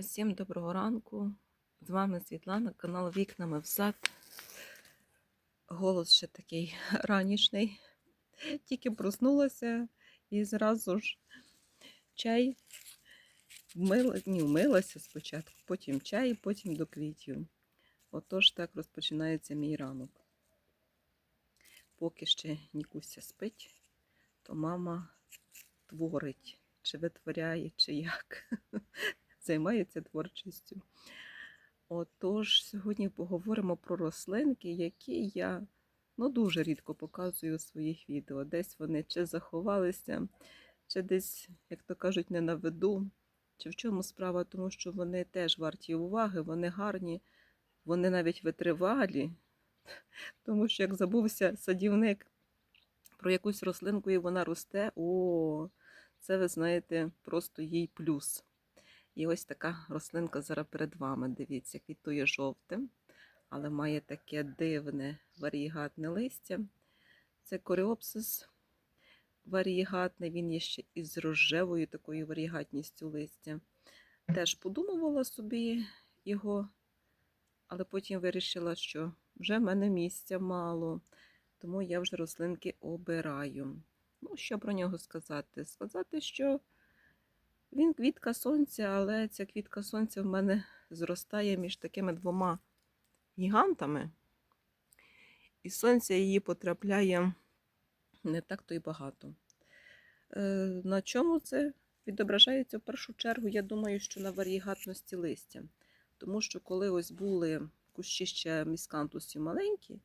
Всім доброго ранку. З вами Світлана, канал Вікнами в сад. Голос ще такий ранішний. Тільки проснулася і зразу ж чай вмила, ні, вмилася спочатку, потім чай, потім до квітів. Отож так розпочинається мій ранок. Поки ще Нікуся спить, то мама творить, чи витворяє, чи як. займається творчістю. Отож, сьогодні поговоримо про рослинки, які я ну, дуже рідко показую у своїх відео. Десь вони чи заховалися, чи десь, як то кажуть, не на виду. Чи в чому справа, тому що вони теж варті уваги, вони гарні, вони навіть витривалі. Тому що, як забувся садівник про якусь рослинку, і вона росте, о, це ви знаєте, просто їй плюс. І ось така рослинка зараз перед вами. Дивіться, квітує жовтим, але має таке дивне варієгатне листя. Це коріопсис варієгатний, він є ще із рожевою такою варієгатністю листя. Теж подумувала собі його, але потім вирішила, що вже в мене місця мало, тому я вже рослинки обираю. Ну, що про нього сказати? Сказати, що він квітка сонця, але ця квітка сонця в мене зростає між такими двома гігантами. І сонця її потрапляє не так то й багато. Е, На чому це відображається в першу чергу? Я думаю, що на варігатності листя. Тому що коли ось були кущі ще міскантусів маленькі,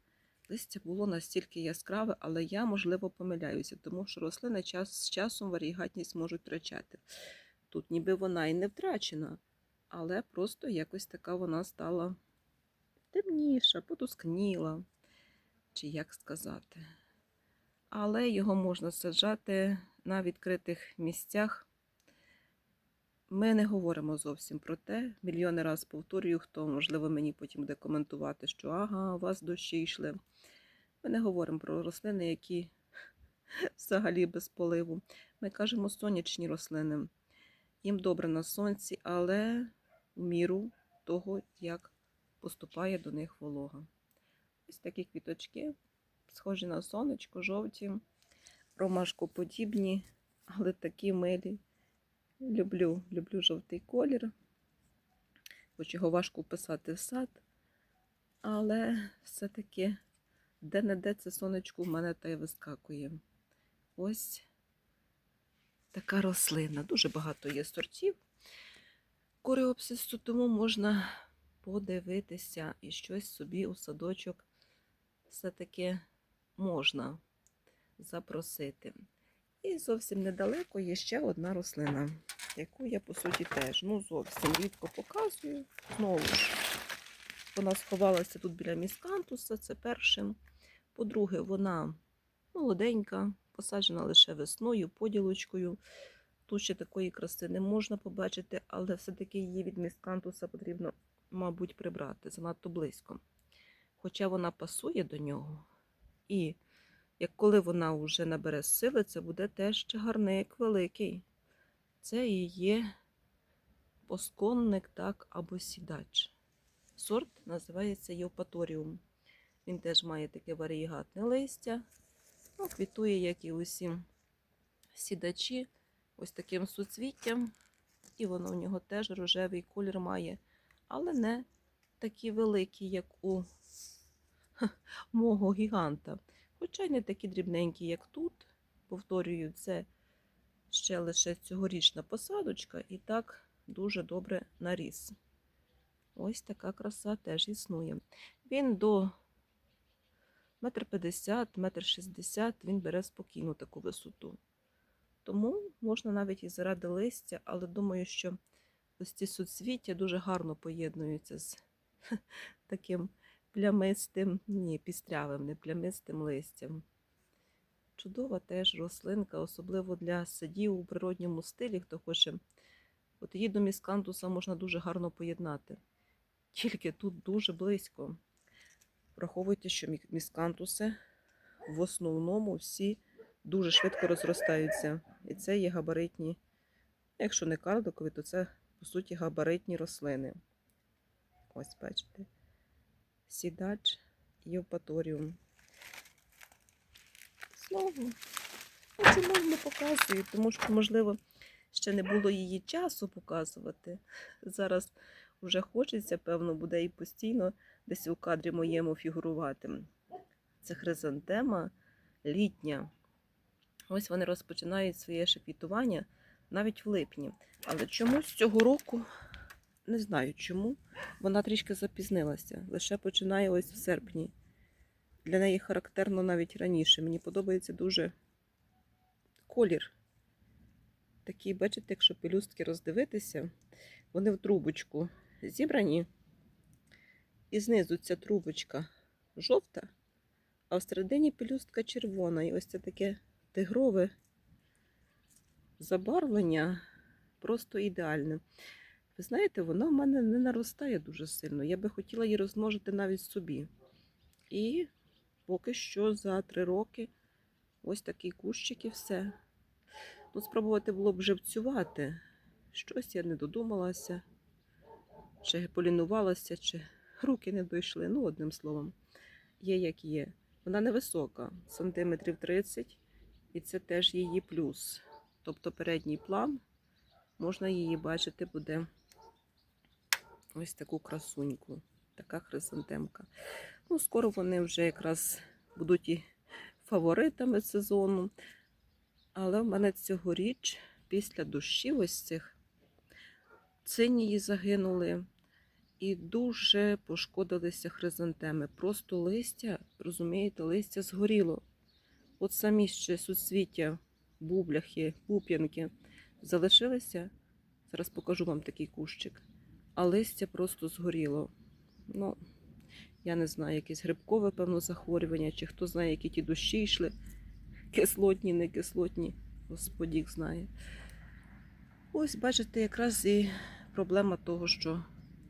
листя було настільки яскраве, але я, можливо, помиляюся, тому що рослини час, з часом варігатність можуть втрачати. Тут ніби вона і не втрачена, але просто якось така вона стала темніша, потускніла, чи як сказати. Але його можна саджати на відкритих місцях. Ми не говоримо зовсім про те. Мільйони раз повторюю, хто, можливо, мені потім буде коментувати, що ага, у вас дощі йшли. Ми не говоримо про рослини, які взагалі без поливу. Ми кажемо сонячні рослини. Їм добре на сонці, але в міру того, як поступає до них волога. Ось такі квіточки, схожі на сонечко, жовті, ромашкоподібні, але такі милі. Люблю, люблю жовтий колір, хоч його важко вписати в сад, але все-таки де-не-де це сонечко в мене та й вискакує. Ось така рослина. Дуже багато є сортів коріопсису, тому можна подивитися і щось собі у садочок все-таки можна запросити. І зовсім недалеко є ще одна рослина, яку я, по суті, теж ну, зовсім рідко показую. Знову ж, вона сховалася тут біля міскантуса, це першим. По-друге, вона молоденька, посаджена лише весною, поділочкою. Тут ще такої краси не можна побачити, але все-таки її від міскантуса потрібно, мабуть, прибрати занадто близько. Хоча вона пасує до нього. І як коли вона вже набере сили, це буде теж чагарник великий. Це і є посконник, так, або сідач. Сорт називається Євпаторіум. Він теж має таке варієгатне листя. Ну, квітує, як і усі сідачі, ось таким суцвіттям. І воно в нього теж рожевий колір має, але не такі великі, як у мого гіганта. Хоча й не такі дрібненькі, як тут. Повторюю, це ще лише цьогорічна посадочка, і так дуже добре наріс. Ось така краса теж існує. Він до метр п'ятдесят, метр шістдесят він бере спокійну таку висоту. Тому можна навіть і заради листя, але думаю, що ось ці суцвіття дуже гарно поєднуються з таким плямистим, ні, пістрявим, не плямистим листям. Чудова теж рослинка, особливо для садів у природньому стилі, хто хоче. От її до міскантуса можна дуже гарно поєднати. Тільки тут дуже близько. Враховуйте, що міскантуси в основному всі дуже швидко розростаються. І це є габаритні. Якщо не карликові, то це по суті, габаритні рослини. Ось, бачите. Сідач Євпаторіум. Знову. Ну, чому ж не показую? Тому що, можливо, ще не було її часу показувати. Зараз вже хочеться, певно, буде і постійно десь у кадрі моєму фігурувати. Це хризантема літня. Ось вони розпочинають своє шепітування навіть в липні. Але чомусь цього року, не знаю чому, вона трішки запізнилася. Лише починає ось в серпні. Для неї характерно навіть раніше. Мені подобається дуже колір. Такий, бачите, якщо пелюстки роздивитися, вони в трубочку зібрані. І знизу ця трубочка жовта, а всередині пелюстка червона. І ось це таке тигрове забарвлення просто ідеальне. Ви знаєте, вона в мене не наростає дуже сильно. Я би хотіла її розмножити навіть собі. І поки що за три роки ось такий кущик і все. Ну, спробувати було б живцювати. Щось я не додумалася, чи полінувалася, чи руки не дійшли. Ну, одним словом, є як є. Вона невисока, сантиметрів 30, і це теж її плюс. Тобто передній план, можна її бачити, буде ось таку красуньку, така хризантемка. Ну, скоро вони вже якраз будуть і фаворитами сезону. Але в мене цьогоріч, після дощів ось цих, цинії загинули і дуже пошкодилися хризантеми. Просто листя, розумієте, листя згоріло. От самі ще суцвіття, бубляхи, пуп'янки залишилися. Зараз покажу вам такий кущик. А листя просто згоріло. Ну, я не знаю, якесь грибкове, певно, захворювання, чи хто знає, які ті дощі йшли. Кислотні, не кислотні, Господь їх знає. Ось, бачите, якраз і проблема того, що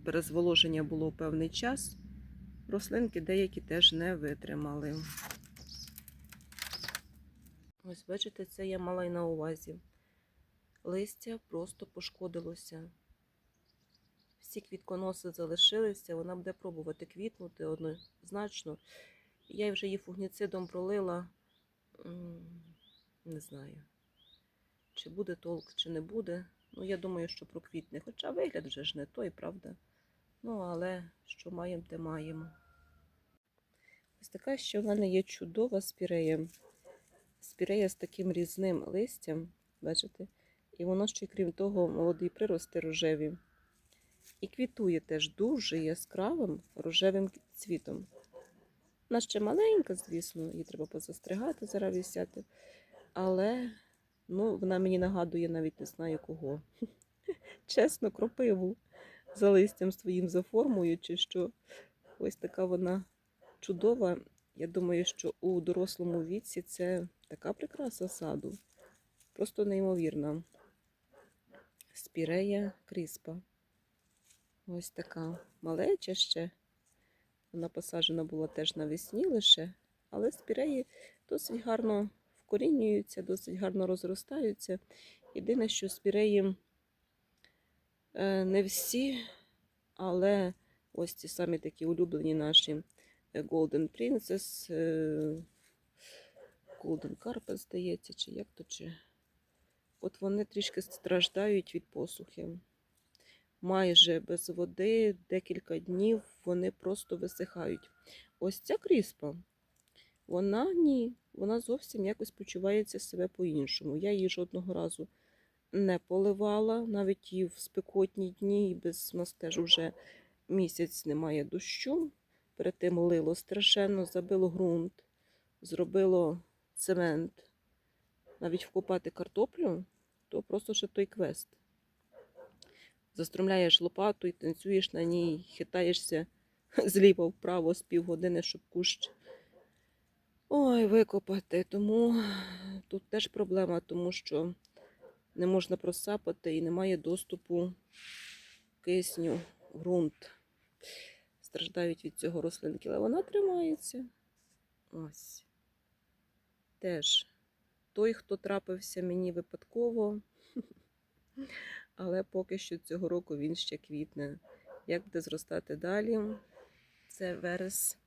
перезволоження було певний час. Рослинки деякі теж не витримали. Ось, бачите, це я мала й на увазі. Листя просто пошкодилося. Всі квітконоси залишилися, вона буде пробувати квітнути однозначно. Я вже її фугніцидом пролила. Не знаю, чи буде толк, чи не буде. Ну, я думаю, що проквітне. Хоча вигляд вже ж не той, правда. Ну, але що маємо, те маємо. Ось така ще в мене є чудова спірея. Спірея з таким різним листям, бачите? І воно ще, крім того, молоді прирости рожеві. І квітує теж дуже яскравим рожевим цвітом. Вона ще маленька, звісно, її треба позастригати, зараз вісяти. Але ну, вона мені нагадує навіть не знаю кого. Чесно, кропиву за листям своїм заформую, чи що ось така вона чудова. Я думаю, що у дорослому віці це така прикраса саду. Просто неймовірна. Спірея кріспа. Ось така малеча ще. Вона посаджена була теж навесні лише, але спіреї досить гарно вкорінюються, досить гарно розростаються. Єдине, що спіреї не всі, але ось ці самі такі улюблені наші е, Golden Princess, е, Golden Carpet, здається, чи як то чи. От вони трішки страждають від посухи майже без води декілька днів вони просто висихають. Ось ця кріспа, вона ні, вона зовсім якось почувається себе по-іншому. Я її жодного разу не поливала, навіть і в спекотні дні, і без нас вже місяць немає дощу. Перед тим лило страшенно, забило ґрунт, зробило цемент. Навіть вкопати картоплю, то просто ще той квест заструмляєш лопату і танцюєш на ній, хитаєшся зліва вправо з півгодини, щоб кущ ой, викопати. Тому тут теж проблема, тому що не можна просапати і немає доступу кисню, ґрунт. Страждають від цього рослинки, але вона тримається. Ось. Теж той, хто трапився мені випадково, але поки що цього року він ще квітне. Як буде зростати далі, це верес,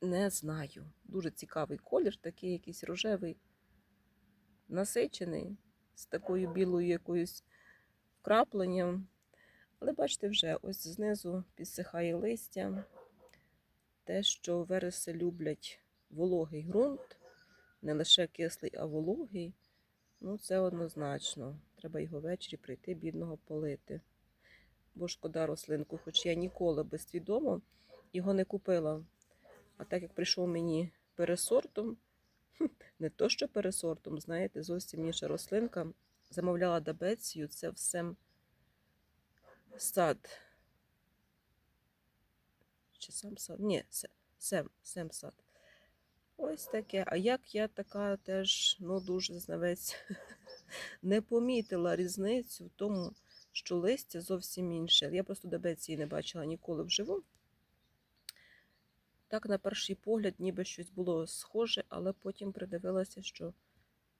не знаю. Дуже цікавий колір, такий якийсь рожевий, насичений, з такою білою якоюсь вкрапленням. Але бачите, вже ось знизу підсихає листя. Те, що вереси люблять вологий ґрунт, не лише кислий, а вологий. Ну, це однозначно. Треба його ввечері прийти, бідного полити. Бо шкода рослинку, хоч я ніколи безсвідомо його не купила. А так як прийшов мені пересортом, не то що пересортом, знаєте, зовсім інша рослинка. Замовляла дабецію, це все сад. Чи сам сад? Ні, се- сем, сем сад. Ось таке. А як я така теж ну, дуже знавець не помітила різницю в тому, що листя зовсім інше. Я просто дебеції не бачила ніколи вживу. Так, на перший погляд, ніби щось було схоже, але потім придивилася, що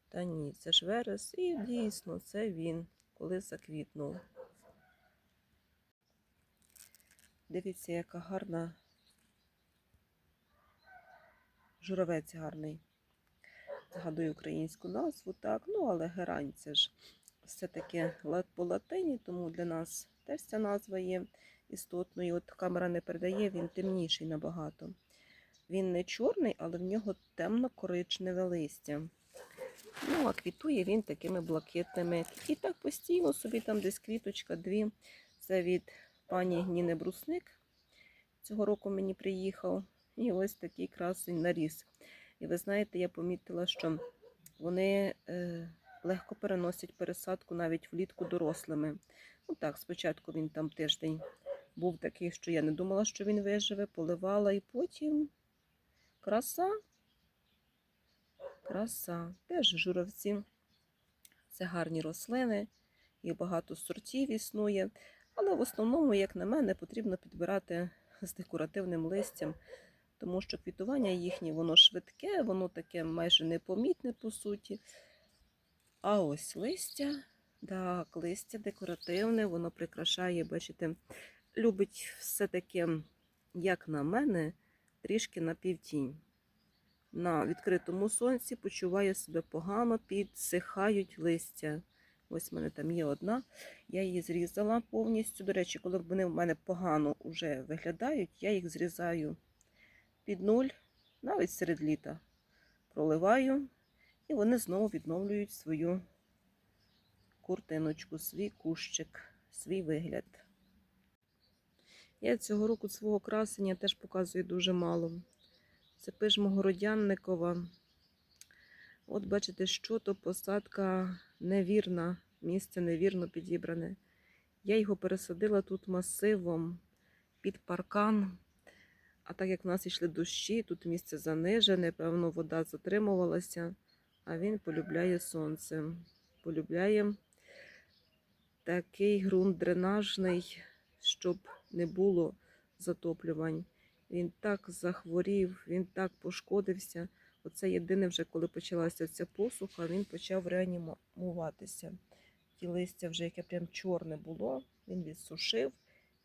та ні, це ж верес, і дійсно це він, коли заквітнув. Дивіться, яка гарна журавець гарний. Згадую українську назву, так, ну але герань це ж все-таки по латині, тому для нас теж ця назва є істотною. От камера не передає, він темніший набагато. Він не чорний, але в нього темно-коричневе листя. Ну, а квітує він такими блакитними. І так постійно собі там десь квіточка, дві. Це від пані Ніни Брусник. Цього року мені приїхав. І ось такий красень наріс. І ви знаєте, я помітила, що вони е, легко переносять пересадку навіть влітку дорослими. Ну так, спочатку він там тиждень був такий, що я не думала, що він виживе, поливала, і потім краса. Краса. Теж журавці. Це гарні рослини, їх багато сортів існує. Але в основному, як на мене, потрібно підбирати з декоративним листям, тому що квітування їхнє, воно швидке, воно таке майже непомітне по суті. А ось листя, так, листя декоративне, воно прикрашає, бачите, любить все таке, як на мене, трішки на півтінь. На відкритому сонці почуває себе погано, підсихають листя. Ось в мене там є одна. Я її зрізала повністю. До речі, коли вони в мене погано вже виглядають, я їх зрізаю під нуль, навіть серед літа. Проливаю, і вони знову відновлюють свою куртиночку, свій кущик, свій вигляд. Я цього року свого красення теж показую дуже мало. Це пижмо Городянникова. От бачите, що то посадка невірна, місце невірно підібране. Я його пересадила тут масивом під паркан. А так як в нас йшли дощі, тут місце занижене, певно, вода затримувалася, а він полюбляє сонце. Полюбляє такий ґрунт дренажний, щоб не було затоплювань. Він так захворів, він так пошкодився. Оце єдине, вже коли почалася ця посуха, він почав реанімуватися. Ті листя, вже яке прям чорне було, він відсушив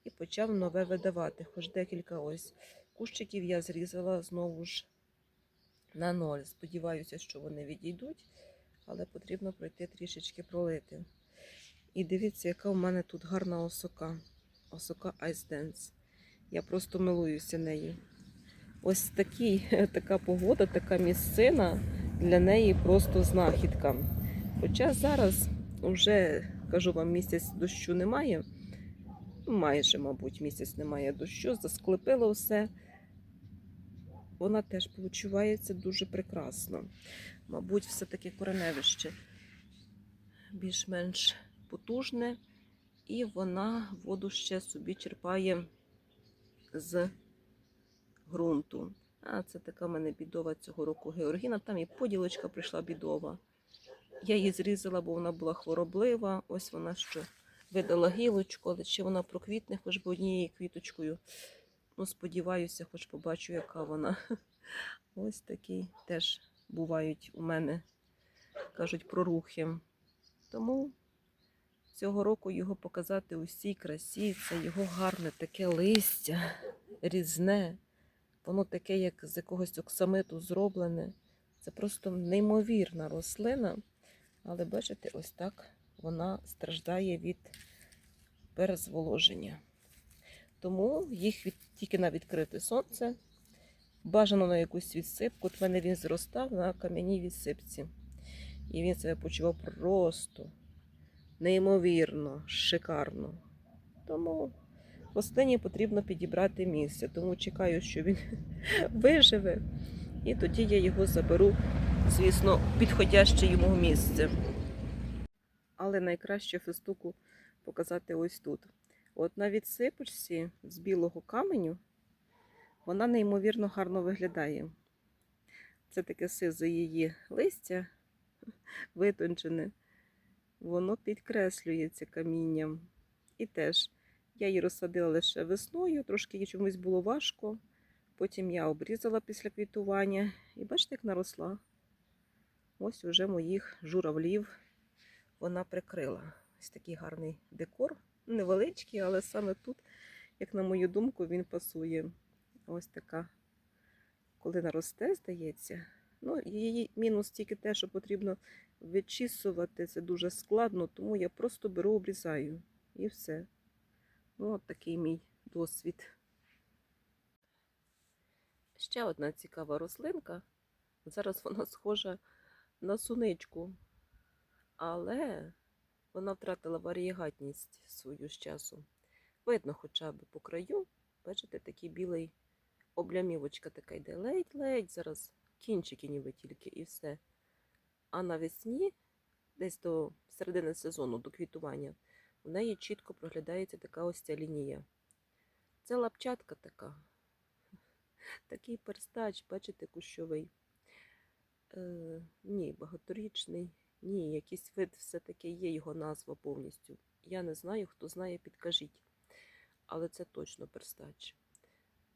і почав нове видавати. Хоч декілька ось кущиків я зрізала знову ж на ноль. Сподіваюся, що вони відійдуть, але потрібно пройти трішечки пролити. І дивіться, яка в мене тут гарна осока. Осока Ice Dance. Я просто милуюся нею. Ось такий, така погода, така місцина для неї просто знахідка. Хоча зараз вже, кажу вам, місяць дощу немає. Майже, мабуть, місяць немає дощу, засклепило все. Вона теж почувається дуже прекрасно. Мабуть, все-таки кореневище більш-менш потужне, і вона воду ще собі черпає з ґрунту. А це така в мене бідова цього року Георгіна. Там і поділочка прийшла бідова. Я її зрізала, бо вона була хвороблива. Ось вона що видала гілочку, але чи вона проквітне хоч би однією квіточкою. Ну, сподіваюся, хоч побачу, яка вона. Ось такі теж бувають у мене, кажуть, прорухи. Тому цього року його показати у всій красі. Це його гарне таке листя, різне. Воно таке, як з якогось оксамиту зроблене. Це просто неймовірна рослина. Але бачите, ось так вона страждає від перезволоження. Тому їх від, тільки на відкрите сонце. Бажано на якусь відсипку. От мене він зростав на кам'яній відсипці. І він себе почував просто неймовірно, шикарно. Тому рослині потрібно підібрати місце. Тому чекаю, що він виживе. І тоді я його заберу, звісно, підходяще йому місце. Але найкраще фестуку показати ось тут. От на відсипочці з білого каменю вона неймовірно гарно виглядає. Це таке сизе її листя витончене, воно підкреслюється камінням. І теж я її розсадила лише весною, трошки їй чомусь було важко. Потім я обрізала після квітування. І бачите, як наросла. Ось уже моїх журавлів вона прикрила. Ось такий гарний декор. Невеличкий, але саме тут, як на мою думку, він пасує. Ось така, коли наросте, здається. Ну, її мінус тільки те, що потрібно вичісувати. Це дуже складно, тому я просто беру, обрізаю. І все. Ну, от такий мій досвід. Ще одна цікава рослинка. Зараз вона схожа на суничку, але вона втратила варієгатність свою з часу. Видно хоча б по краю, бачите, такий білий облямівочка така йде ледь-ледь, зараз кінчики ніби тільки і все. А навесні, десь до середини сезону, до квітування, в неї чітко проглядається така ось ця лінія. Це лапчатка така. Такий перстач, бачите, кущовий. Е, ні, багаторічний. Ні, якийсь вид все-таки є його назва повністю. Я не знаю, хто знає, підкажіть. Але це точно перстач.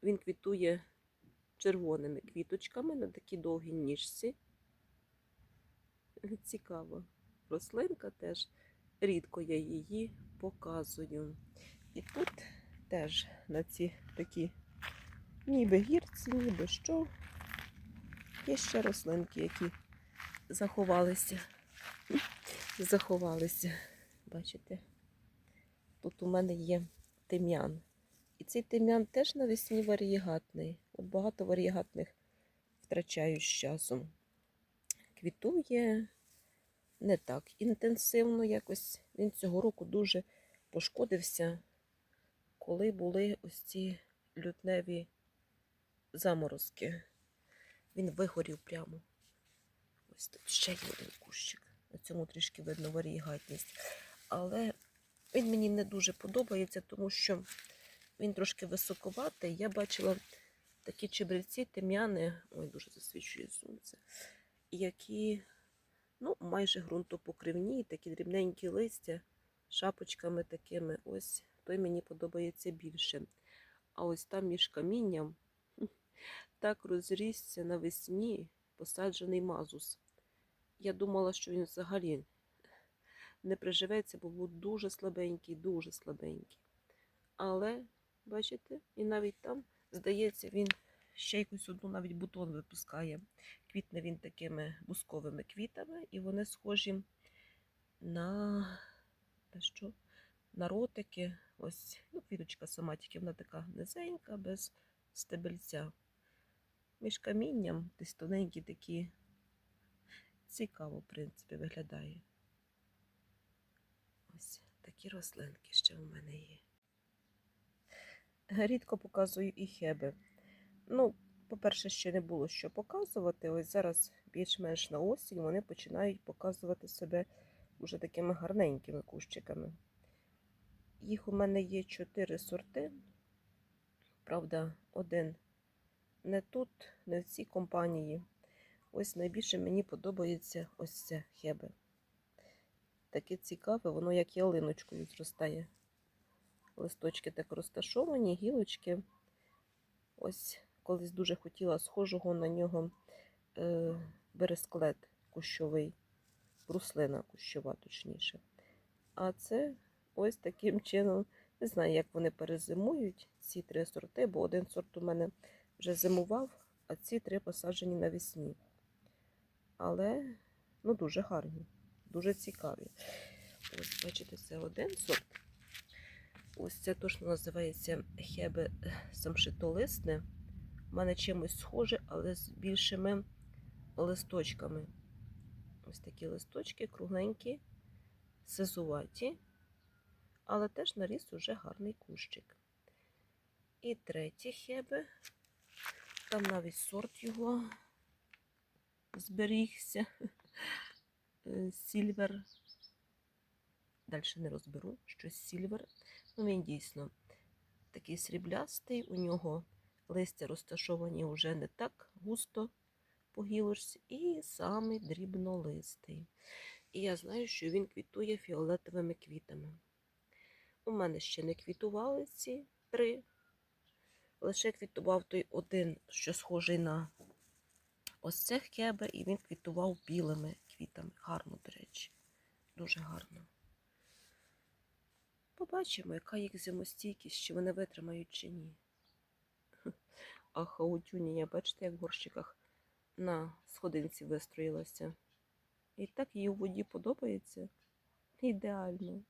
Він квітує червоними квіточками на такій довгій ніжці. Цікаво. Рослинка теж. Рідко я її показую. І тут теж на ці такі ніби гірці, ніби що. Є ще рослинки, які заховалися. Заховалися. Бачите? Тут у мене є тим'ян. І цей тим'ян теж навесні варієгатний. От багато варієгатних втрачають з часом. Квітує не так інтенсивно якось. Він цього року дуже пошкодився, коли були ось ці лютневі заморозки. Він вигорів прямо. Ось тут ще є один кущик. На цьому трішки видно варієгатність. Але він мені не дуже подобається, тому що він трошки високоватий. Я бачила такі чебреці, тем'яни, ой, дуже засвічує сонце, які ну, майже ґрунтопокривні, такі дрібненькі листя, шапочками такими. Ось той мені подобається більше. А ось там між камінням так розрісся навесні посаджений мазус. Я думала, що він взагалі не приживеться, бо був дуже слабенький, дуже слабенький. Але, бачите, і навіть там, здається, він ще якусь одну навіть бутон випускає. Квітне він такими бусковими квітами, і вони схожі на та що? на ротики. Ось, ну, квіточка сама, тільки вона така низенька, без стебельця. Між камінням десь тоненькі такі. Цікаво, в принципі, виглядає. Ось такі рослинки ще у мене є. Рідко показую і хеби. Ну, по-перше, ще не було що показувати. Ось зараз більш-менш на осінь вони починають показувати себе уже такими гарненькими кущиками. Їх у мене є чотири сорти. Правда, один не тут, не в цій компанії. Ось найбільше мені подобається ось це хебе. Таке цікаве, воно як ялиночкою зростає. Листочки так розташовані, гілочки. Ось колись дуже хотіла схожого на нього е, бересклет кущовий, бруслина кущова, точніше. А це ось таким чином. Не знаю, як вони перезимують, ці три сорти, бо один сорт у мене вже зимував, а ці три посаджені навесні. Але ну, дуже гарні, дуже цікаві. Ось, бачите, це один сорт. Ось це точно називається хебе самшитолисне. У мене чимось схоже, але з більшими листочками. Ось такі листочки кругленькі, сизуваті, але теж наріс уже гарний кущик. І третє хебе. Там навіть сорт його зберігся. Сільвер. Далі не розберу, щось сільвер. Ну, він дійсно такий сріблястий, у нього листя розташовані вже не так густо по гілочці, і самий дрібнолистий. І я знаю, що він квітує фіолетовими квітами. У мене ще не квітували ці три. Лише квітував той один, що схожий на ось це хебе, і він квітував білими квітами. Гарно, до речі, дуже гарно. Побачимо, яка їх зимостійкість, чи вони витримають чи ні. А хаутюнія, бачите, як в горщиках на сходинці вистроїлася. І так їй у воді подобається. Ідеально.